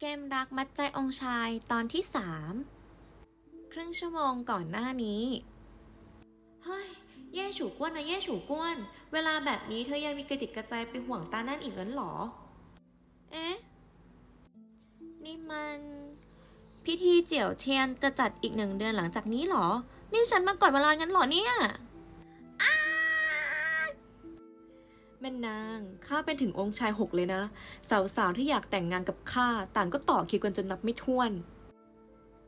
เกมรักมัดใจองชายตอนที่สามครึ่งชั่วโมงก่อนหน้านี้ เฮ้ยเย่ฉูกวนนะเย่ฉูกวน เวลาแบบนี้เธอยังมีกระจิตกระใจไปห่วงตานั่นอีกงั้นเหรอ เอ๊ะ นี่มัน พิธีเจียวเทียนจะจัดอีกหนึ่งเดือนหลังจากนี้เหรอ นี่ฉันมาก่อนเวลางั้นเหรอเนี่ย ม่นางข้าเป็นถึงองค์ชายหกเลยนะ สาวๆที่อยากแต่งงานกับข้าต่างก็ต่อคิวกันจนนับไม่ถ้วน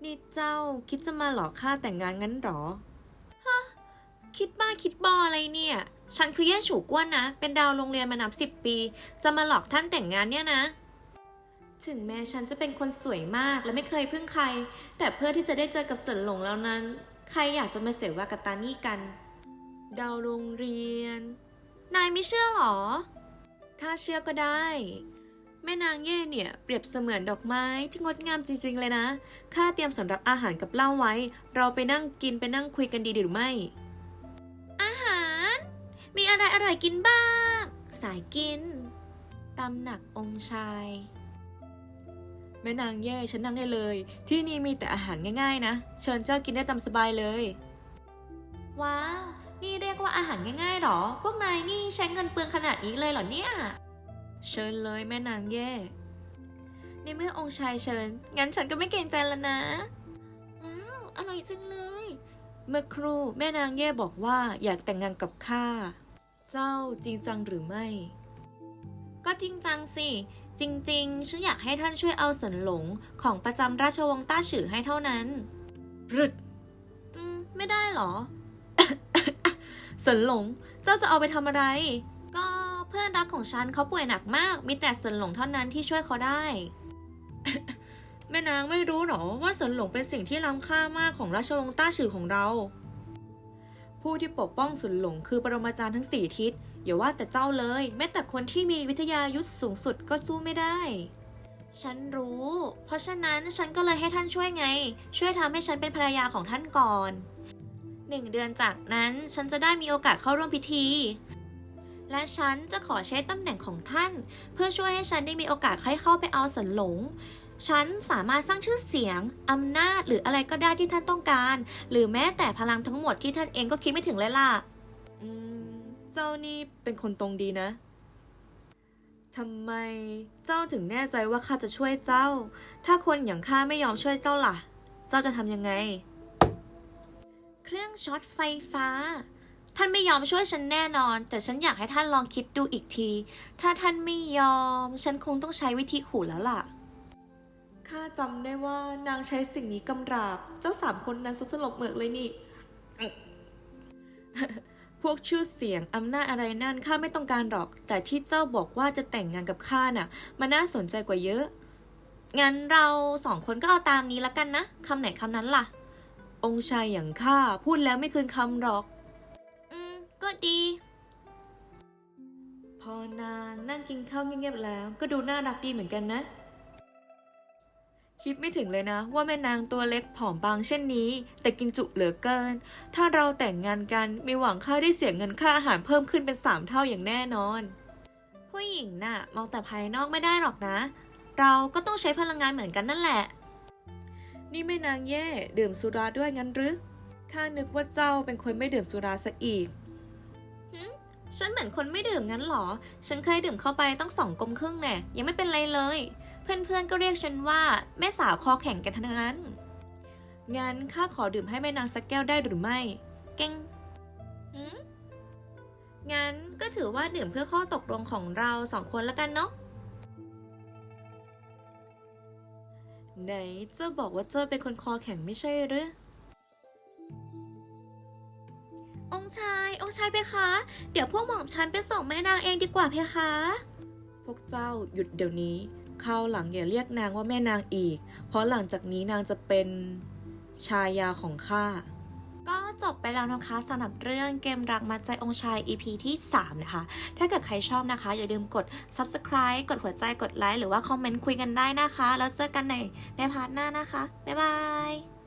นี่เจ้าคิดจะมาหลอกข้าแต่งงานงั้นหรอฮะคิดบ้าคิดบออะไรเนี่ย ฉันคือเย่ฉูกวนนะ เป็นดาวโรงเรียนมานับสิบปี จะมาหลอกท่านแต่งงานเนี่ยนะ ถึงแม้ฉันจะเป็นคนสวยมากและไม่เคยพึ่งใคร แต่เพื่อที่จะได้เจอกับเสินหลงแล้วนั้น ใครอยากจะมาเสวากับตานี่กัน ดาวโรงเรียนายไม่เชื่อหรอ ข้าเชื่อก็ได้ แม่นางเย่เนี่ยเปรียบเสมือนดอกไม้ที่งดงามจริง ๆ เลยนะ ข้าเตรียมสำหรับอาหารกับเหล้าไว้ เราไปนั่งกินไปนั่งคุยกันดีหรือไม่ อาหาร มีอะไรอร่อยกินบ้าง สายกิน ตำหนักองค์ชายแม่นางเย่ฉันนั่งได้เลย ที่นี่มีแต่อาหารง่ายๆนะ เชิญเจ้ากินได้ตามสบายเลย ว้าว นี่เรียกว่าอาหารง่ายๆหรอ พวกนายนี่ใช้เงินเปลืองขนาดนี้เลยเหรอเนี่ย เชิญเลยแม่นางเย่ ในเมื่อองค์ชายเชิญ งั้นฉันก็ไม่เกรงใจแล้วนะว้าว อร่อยจังเลย เมื่อครู่แม่นางเย่บอกว่าอยากแต่งงานกับข้า เจ้าจริงจังหรือไม่ ก็จริงจังสิ จริงๆ ฉันอยากให้ท่านช่วยเอาเสินหลงของประจำราชวงศ์ต้าฉือให้เท่านั้นรึดอืมไม่ได้เหรอ เสินหลง เจ้าจะเอาไปทำอะไร ก็เพื่อนรักของฉันเขาป่วยหนักมาก มีแต่เสินหลงเท่านั้นที่ช่วยเขาได้ แม่นางไม่รู้หรอว่าเสินหลงเป็นสิ่งที่ล้ำค่ามากของราชวงศ์ต้าฉือของเรา ผู้ที่ปกป้องเสินหลงคือปรมาจารย์ทั้งสี่ทิศอย่าว่าแต่เจ้าเลย แม้แต่คนที่มีวิทยายุทธสูงสุดก็สู้ไม่ได้ฉันรู้ เพราะฉะนั้นฉันก็เลยให้ท่านช่วยไง ช่วยทำให้ฉันเป็นภรรยาของท่านก่อน หนึ่งเดือนจากนั้นฉันจะได้มีโอกาสเข้าร่วมพิธี และฉันจะขอใช้ตำแหน่งของท่าน เพื่อช่วยให้ฉันได้มีโอกาสให้เข้าไปเอาสันหลง ฉันสามารถสร้างชื่อเสียงอำนาจหรืออะไรก็ได้ที่ท่านต้องการ หรือแม้แต่พลังทั้งหมดที่ท่านเองก็คิดไม่ถึงเลยล่ะอืมเจ้านี่เป็นคนตรงดีนะทำไมเจ้าถึงแน่ใจว่าข้าจะช่วยเจ้า ถ้าคนอย่างข้าไม่ยอมช่วยเจ้าล่ะ เจ้าจะทำยังไง เครื่องช็อตไฟฟ้า ท่านไม่ยอมช่วยฉันแน่นอน แต่ฉันอยากให้ท่านลองคิดดูอีกที ถ้าท่านไม่ยอม ฉันคงต้องใช้วิธีขู่แล้วล่ะข้าจำได้ว่านางใช้สิ่งนี้กำราบ เจ้าสามคนนั้นสลบเหมือกเลยนี่ พวกชื่อเสียงอำนาจอะไรนั่นข้าไม่ต้องการหรอก แต่ที่เจ้าบอกว่าจะแต่งงานกับข้าน่ะ มันน่าสนใจกว่าเยอะ งั้นเราสองคนก็เอาตามนี้ละกันนะคำไหนคำนั้นล่ะ องค์ชายอย่างข้าพูดแล้วไม่คืนคำหรอก อืม ก็ดี พอนางนั่งกินข้าวเงียบๆแล้ว ก็ดูน่ารักดีเหมือนกันนะ คิดไม่ถึงเลยนะ ว่าแม่นางตัวเล็กผอมบางเช่นนี้ แต่กินจุเหลือเกิน ถ้าเราแต่งงานกันมีหวังค่าได้เสียเงินค่าอาหารเพิ่มขึ้นเป็นสามเท่าอย่างแน่นอน ผู้หญิงน่ะ มองแต่ภายนอกไม่ได้หรอกนะ เราก็ต้องใช้พลังงานเหมือนกันนั่นแหละ นี่แม่นางแย่ ดื่มสุราด้วยงั้นหรือข้านึกว่าเจ้าเป็นคนไม่ดื่มสุราซะอีกฉันเหมือนคนไม่ดื่มงั้นหรอ ฉันเคยดื่มเข้าไปต้องสองกลมครึ่งแน่ยังไม่เป็นไรเลย เพื่อนๆก็เรียกฉันว่าแม่สาวคอแข็งกันทั้งนั้น งั้นข้าขอดื่มให้แม่นางสักแก้วได้หรือไม่ เก่งงั้นก็ถือว่าดื่มเพื่อข้อตกลงของเราสองคนแล้วกันเนาะ ไหนเจ้าบอกว่าเจ้าเป็นคนคอแข็งไม่ใช่หรือ องค์ชาย องค์ชายเพคะ เดี๋ยวพวกหม่อมฉันไปส่งแม่นางเองดีกว่าเพคะ พวกเจ้าหยุดเดี๋ยวนี้คราวหลังอย่าเรียกนางว่าแม่นางอีก เพราะหลังจากนี้นางจะเป็นชายาของข้า จบไปแล้วนะคะสำหรับเรื่องเกมรักมัดใจองค์ชาย EP ที่ 3 นะคะ ถ้าเกิดใครชอบนะคะ อย่าลืมกด subscribe กดหัวใจกดไลค์หรือว่าคอมเมนต์คุยกันได้นะคะ แล้วเจอกันในในพาร์ทหน้านะคะ บ๊ายบาย